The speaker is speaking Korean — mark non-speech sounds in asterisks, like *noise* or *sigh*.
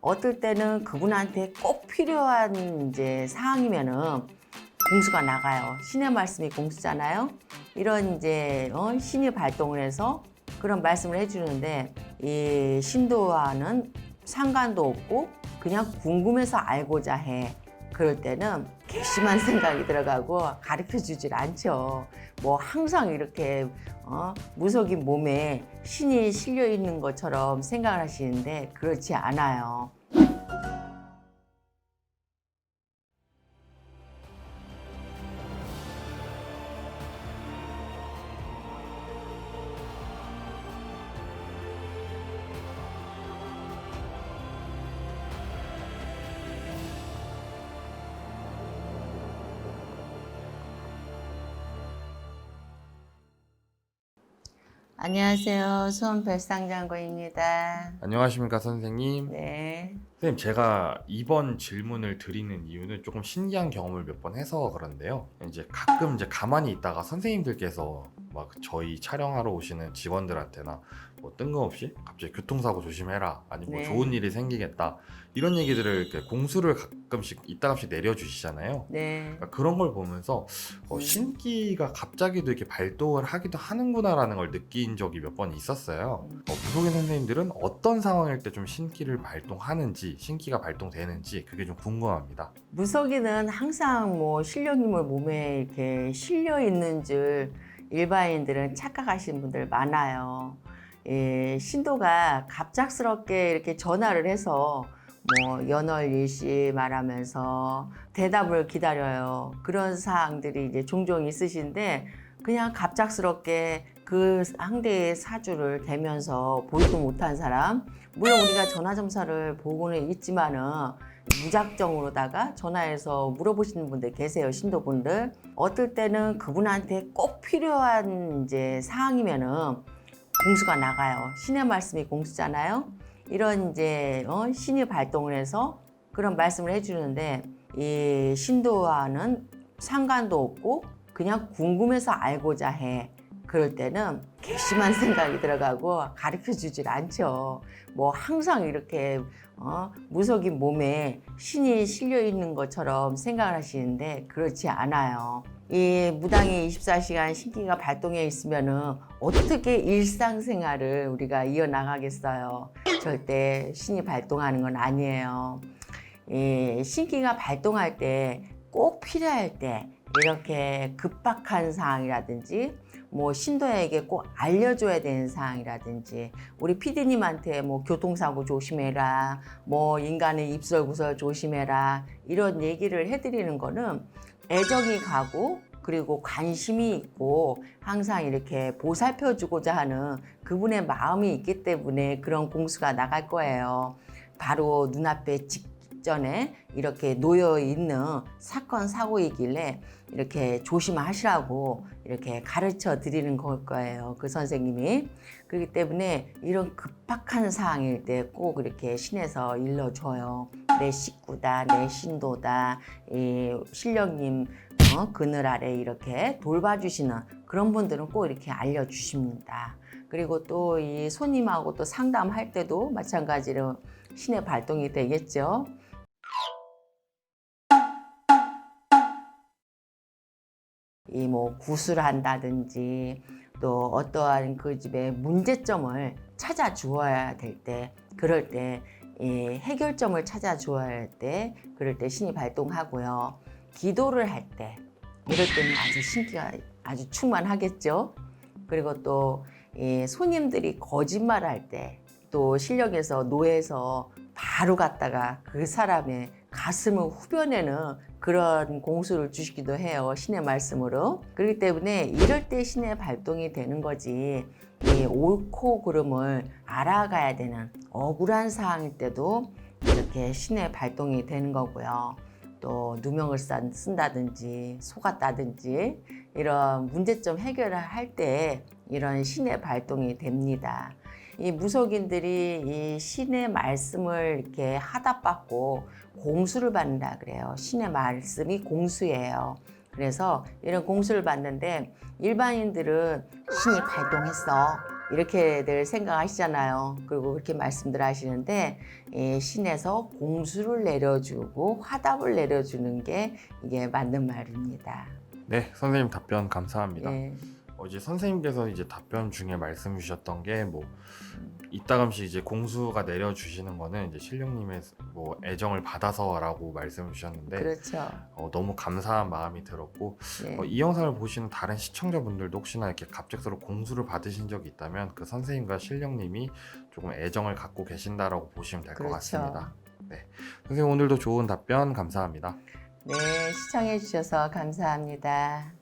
어떨 때는 그분한테 꼭 필요한 이제 사항이면은 공수가 나가요. 신의 말씀이 공수잖아요. 이런 이제 어, 신이 발동을 해서 그런 말씀을 해주는데 이 신도와는 상관도 없고 그냥 궁금해서 알고자 해. 그럴 때는 괘씸한 생각이 들어가고 가르쳐 주질 않죠. 뭐 항상 이렇게 어, 무속인 몸에 신이 실려 있는 것처럼 생각을 하시는데 그렇지 않아요. 안녕하세요. 수원 별상장고입니다. 안녕하십니까 선생님. 네. 선생님 제가 이번 질문을 드리는 이유는 조금 신기한 경험을 몇 번 해서 그런데요. 이제 가끔 이제 가만히 있다가 선생님들께서 막 저희 촬영하러 오시는 직원들한테나 뭐 뜬금없이 갑자기 교통사고 조심해라 아니면 뭐 네. 좋은 일이 생기겠다 이런 얘기들을 이렇게 공수를 가끔씩 이따금씩 내려주시잖아요. 네. 그러니까 그런 걸 보면서 어, 음. 신기가 갑자기도 이렇게 발동을 하기도 하는구나라는 걸 느낀 적이 몇 번 있었어요. 음. 어, 무속인 선생님들은 어떤 상황일 때 좀 신기를 발동하는지, 신기가 발동되는지 그게 좀 궁금합니다. 무속인은 항상 뭐 신령님을 몸에 이렇게 실려 있는 줄 일반인들은 착각하시는 분들 많아요. 예, 신도가 갑작스럽게 이렇게 전화를 해서 뭐 연월 일시 말하면서 대답을 기다려요. 그런 사항들이 이제 종종 있으신데 그냥 갑작스럽게 그 상대의 사주를 대면서 보지도 못한 사람 물론 우리가 전화 점사를 보고는 있지만은 무작정으로다가 전화해서 물어보시는 분들 계세요 신도분들 어떨 때는 그분한테 꼭 필요한 이제 사항이면은 공수가 나가요. 신의 말씀이 공수잖아요. 이런 이제 어, 신이 발동을 해서 그런 말씀을 해주는데 이 신도와는 상관도 없고 그냥 궁금해서 알고자 해 그럴 때는 괘씸한 *laughs* 생각이 들어가고 가르쳐 주질 않죠. 뭐 항상 이렇게 어, 무속인 몸에 신이 실려 있는 것처럼 생각을 하시는데 그렇지 않아요. 이 무당이 24시간 신기가 발동해 있으면은 어떻게 일상생활을 우리가 이어나가겠어요. 절대 신이 발동하는 건 아니에요. 이 신기가 발동할 때 꼭 필요할 때 이렇게 급박한 상황이라든지 뭐 신도에게 꼭 알려줘야 되는 사항이라든지 우리 피디님한테 뭐 교통사고 조심해라 뭐 인간의 입설구설 조심해라 이런 얘기를 해드리는 거는 애정이 가고 그리고 관심이 있고 항상 이렇게 보살펴 주고자 하는 그분의 마음이 있기 때문에 그런 공수가 나갈 거예요. 바로 눈앞에 직 전에 이렇게 놓여 있는 사건 사고이길래 이렇게 조심하시라고 이렇게 가르쳐 드리는 걸 거예요. 그 선생님이. 그렇기 때문에 이런 급박한 상황일 때 꼭 이렇게 신에서 일러줘요. 내 식구다, 내 신도다, 이 신령님 어, 그늘 아래 이렇게 돌봐주시는 그런 분들은 꼭 이렇게 알려주십니다. 그리고 또 이 손님하고 또 상담할 때도 마찬가지로 신의 발동이 되겠죠. 이 뭐 구슬 한다든지 또 어떠한 그 집의 문제점을 찾아 주어야 될 때 그럴 때이 해결점을 찾아 주어야 할 때 그럴 때 신이 발동하고요. 기도를 할 때 이럴 때는 아주 신기가 아주 충만하겠죠. 그리고 또이 손님들이 거짓말할 때 또 실력에서 노예에서 바로 갔다가 그 사람의 가슴을 후벼내는 그런 공수를 주시기도 해요. 신의 말씀으로. 그렇기 때문에 이럴 때 신의 발동이 되는 거지. 이 옳고 그름을 알아가야 되는 억울한 상황일 때도 이렇게 신의 발동이 되는 거고요. 또 누명을 쓴- 쓴다든지 속았다든지 이런 문제점 해결을 할 때 이런 신의 발동이 됩니다. 이 무속인들이 이 신의 말씀을 이렇게 하답받고 공수를 받는다 그래요. 신의 말씀이 공수예요. 그래서 이런 공수를 받는데 일반인들은 신이 발동했어. 이렇게들 생각하시잖아요. 그리고 그렇게 말씀들 하시는데 예, 신에서 공수를 내려주고 화답을 내려주는 게 이게 맞는 말입니다. 네, 선생님 답변 감사합니다. 예. 어제 선생님께서 이제 답변 중에 말씀 주셨던 게 뭐 이따금씩 이제 공수가 내려 주시는 거는 이제 신령님의 뭐 애정을 받아서라고 말씀을 주셨는데 그렇죠. 어, 너무 감사한 마음이 들었고 예. 어, 이 영상을 보시는 다른 시청자분들도 혹시나 이렇게 갑작스러워 공수를 받으신 적이 있다면 그 선생님과 신령님이 조금 애정을 갖고 계신다라고 보시면 될것 그렇죠. 같습니다. 네, 선생님 오늘도 좋은 답변 감사합니다. 네, 시청해 주셔서 감사합니다.